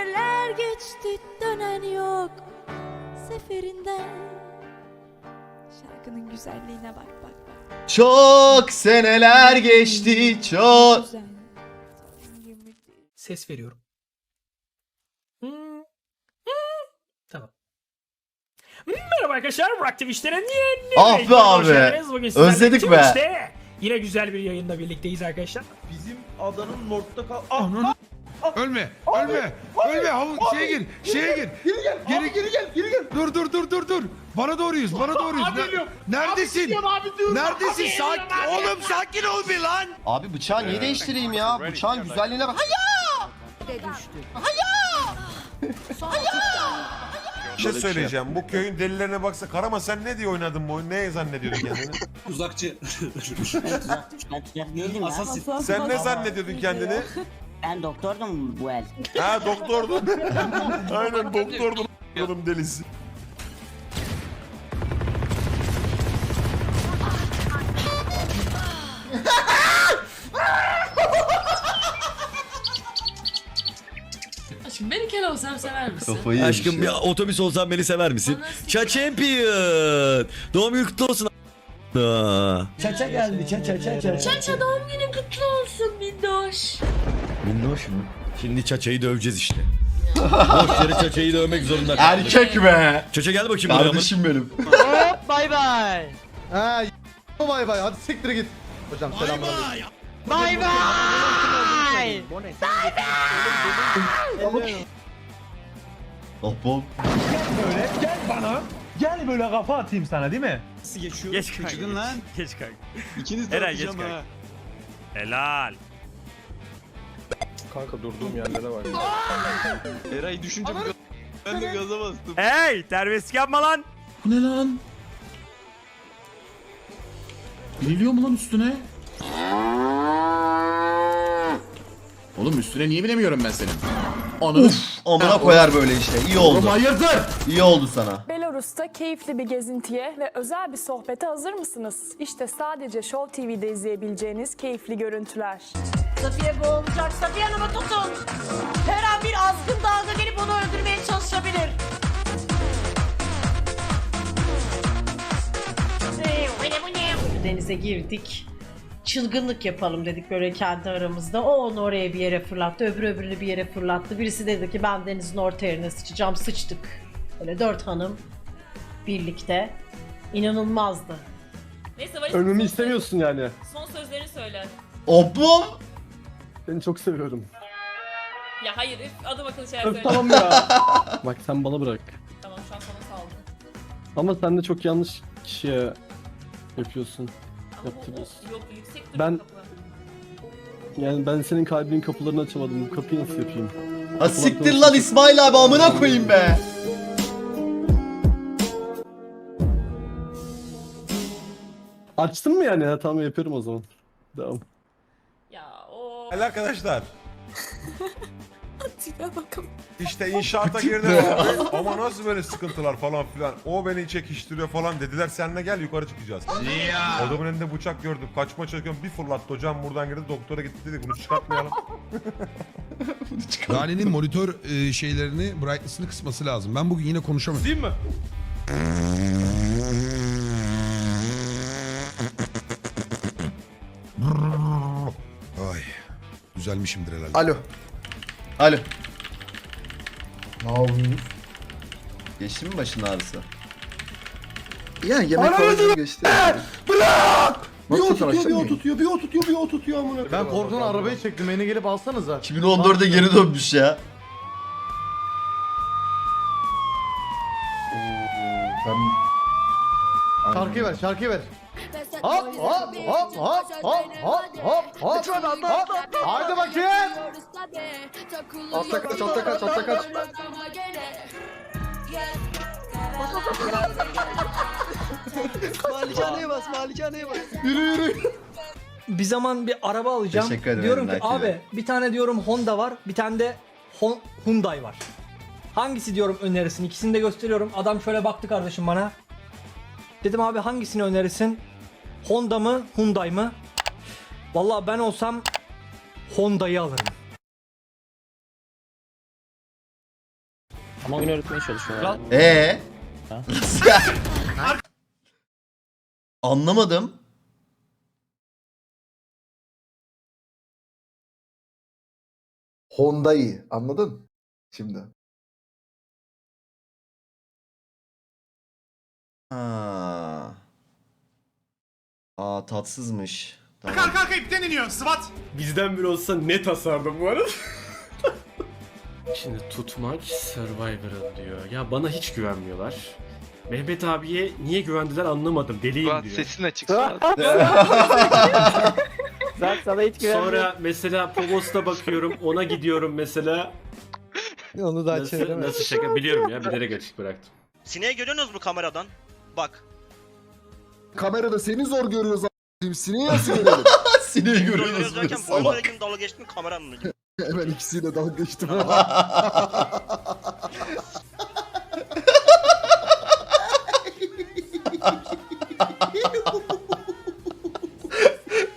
seneler geçti dönen yok seferinden. Şarkının güzelliğine bak bak bak. Çok seneler geçti çok. Güzel. Ses veriyorum. Hmm. Hmm. Tamam. Merhaba arkadaşlar. Burak Twitch'lerin yeni Ah be abi. Özledik be. Twitch'te Yine güzel bir yayında birlikteyiz arkadaşlar. Bizim adanın North'ta kal... Ah, Ölme, ölme, ölme. Havun şeye gir, şeye gir. geri gel, Geri- abi geri gel, geri gel. Dur dur dur dur dur. Bana doğruyuz, bana doğruyuz. Abi Ne-. Neredesin? Abi diyorum, abi diyorum. Neredesin? Abi Sakin, abi. oğlum sakin ol bir lan. Abi bıçağı niye değiştireyim ya? Bıçağın güzelliğine bak. Bir şey söyleyeceğim. Bu köyün delilerine baksa Karama sen ne diye oynadın bu oyunu? Ne zannediyordun kendini? Uzakçı. ya. Sen ne zannediyordun kendini? Ben doktordum bu el. Ha doktordun. Aynen doktordun. Oğlum delisi. Aşkım beni kel olsam sever misin? Kafayı yemiş Aşkım ya. bir otobüs olsan beni sever misin? Bana Cha Champion. Doğum günü kutlu olsun. Aa. Çaça geldi. Çaça çaça. Çaça doğum günün kutlu olsun Minnoş. Minnoş mu? Şimdi Çaça'yı döveceğiz işte. Boş yere Çaça'yı dövmek zorunda kaldık. Erkek be. Çaça gel bakayım buraya. Kardeşim benim. Bay bay. Ha y- bay bay hadi siktir git. Hocam selamlar. Bay bay. Hop hop. Böyle gel bana. Gel böyle kafa atayım sana değil mi? Geç kanka. Geç, lan. Geç kanka. İkiniz de Eren geç kanka. Helal. Kanka durduğum yerlere bak. Eray düşünce ben de gaza bastım. Hey terbiyesizlik yapma lan. Bu ne lan? Biniliyor mu lan üstüne? Oğlum üstüne niye binemiyorum ben senin? Ananı Uf amına koyar böyle işte. İyi oldu. hayırdır? İyi oldu sana. Belarus'ta keyifli bir gezintiye ve özel bir sohbete hazır mısınız? İşte sadece Show TV'de izleyebileceğiniz keyifli görüntüler. Safiye boğulacak. Safiye Hanım'ı tutun. Her an bir azgın dalga gelip onu öldürmeye çalışabilir. Denize girdik. Çılgınlık yapalım dedik böyle kendi aramızda. O onu oraya bir yere fırlattı, öbürü öbürünü bir yere fırlattı. Birisi dedi ki ben denizin orta yerine sıçacağım. Sıçtık. Böyle dört hanım birlikte. İnanılmazdı. Neyse Valis Ölmemi istemiyorsun yani. son sözlerini söyle. Hop. Seni çok seviyorum. Ya hayır üf, adım akıllı şeyler söyle. tamam ya. Bak sen bana bırak. Tamam şu an sana saldım. Ama sen de çok yanlış kişiye yapıyorsun. Ama bu- Yaptınız. o- Yok yüksek Ben- kapı. Yani ben senin kalbinin kapılarını açamadım. Bu kapıyı nasıl yapayım? Ha siktir lan İsmail abi amına koyayım be. Açtın mı yani? Ha, tamam yapıyorum o zaman. Devam. Ya. Helal arkadaşlar. Tipe bakalım. İşte inşaata girdim abi. Ama nasıl böyle sıkıntılar falan filan. O beni çekiştiriyor falan dediler. Seninle gel yukarı çıkacağız. Adamın elinde bıçak gördüm. Kaçma çalışıyorum. Bir fırlattı hocam buradan girdi. Doktora gitti dedi. Bunu çıkartmayalım. Lale'nin monitör e, şeylerini, brightness'ını kısması lazım. Ben bugün yine konuşamadım. Değil mi? Düzelmişimdir herhalde. Alo. Alo. Ne yapıyorsun? Geçti mi başın ağrısı? Ya yemek falan geçti. Bırak! Bir o tutuyor, bir o tutuyor, bir o tutuyor, bir o tutuyor amına. Ben korkudan arabayı çektim. Beni gelip alsanıza. 2014'e geri dönmüş ya. Ben... Şarkıyı ver, şarkıyı ver hop hop hop hop hop hop hop hop. Lütfen atla atla atla. Haydi bakayım. Atla kaç atla kaç atla kaç. malikaneye bas malikaneye bas. Yürü yürü. Bir zaman bir araba alacağım. Teşekkür ederim. Diyorum ki abi bir tane diyorum Honda var bir tane de Hyundai var. Hangisi diyorum önerirsin? İkisini de gösteriyorum. Adam şöyle baktı kardeşim bana. Dedim abi hangisini önerirsin? Honda mı, Hyundai mı? Vallahi ben olsam Honda'yı alırım. Ama oyun öğretmeye çalışıyorlar. Ee? Anlamadım. Honda'yı anladın? Şimdi. Ha. Aa tatsızmış. Tamam. arka ipten iniyor SWAT. Bizden biri olsa net asardım bu arada. Şimdi tutmak Survivor'ın diyor. Ya bana hiç güvenmiyorlar. Mehmet abiye niye güvendiler anlamadım. Deliyim diyor. Sesin açık. sana hiç Sonra mesela Povos'ta bakıyorum ona gidiyorum mesela. Onu da Nasıl, nasıl şaka biliyorum ya bilerek açık bıraktım. Sineği görüyorsunuz mu kameradan? Bak. Kamerada seni zor görüyoruz a**ayım. Sineği nasıl görelim? Sineği görüyoruz Görüyoruz böyle derken boyunlara salak. girdim dalga geçtim kameranın önüne. Hemen ikisiyle dalga geçtim.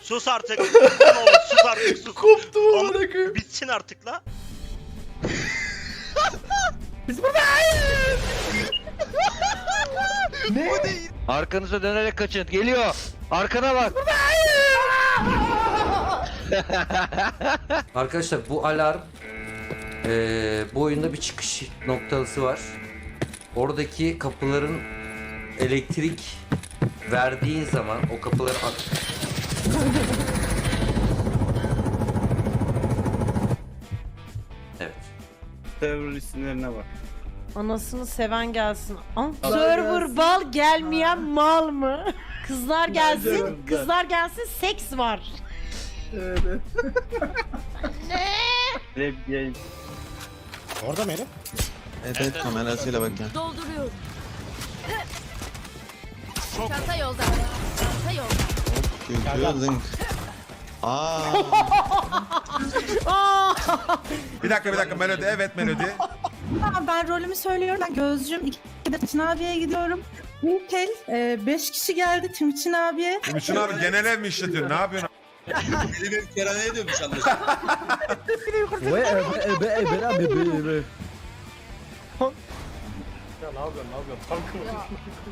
Sus artık. Ne olur sus artık sus. Koptum Ama amına koyayım. Bitsin artık la. Arkanıza dönerek kaçın. Geliyor. Arkana bak. Arkadaşlar bu alarm eee bu oyunda bir çıkış noktası var. Oradaki kapıların elektrik verdiğin zaman o kapıları aç. Evet. Server isimlerine bak. Anasını seven gelsin. Aa, server bal gelmeyen mal mı? Kızlar gelsin, kızlar gelsin seks var. Rap game. Orada mı herif? Evet kamerasıyla bak ya. Dolduruyorum. Çanta yolda. Çanta yolda. Bir dakika bir dakika Melodi evet Melodi. Ben rolümü söylüyorum. Ben gözcüm. İki de Timuçin abiye gidiyorum. Mintel. 5 kişi geldi Timuçin abiye. Ümüçün abi genel ev mi işletiyorsun ne yapıyorsun? Kerane dönmüş anlaşılan. Ve ebe ebe ebe abi ebe ebe.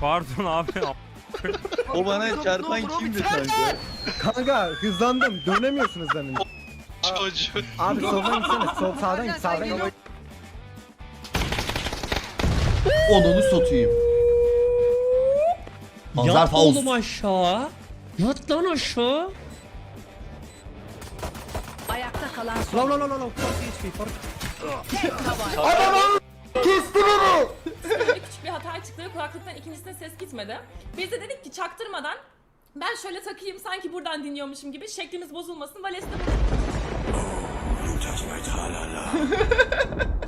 Pardon abi. O bana çarpan kimdi kanka? Kanka hızlandım. Dönemiyorsun hızlanınca. Çocuk. Abi soldan gitsene. Sol sağdan git sağdan git. Onunu satayım. Panzer Faust. aşağı. Yat lan aşağı. Ayakta kalan son. Lan lan lan lan. Küçük bir hata çıktı. Kulaklıktan ikincisine ses gitmedi. Biz de dedik ki çaktırmadan ben şöyle takayım sanki buradan dinliyormuşum gibi şeklimiz bozulmasın. Valesi de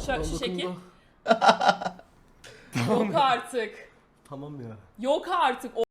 Şöyle şu şekil. Yok artık. Tamam ya. Yok artık.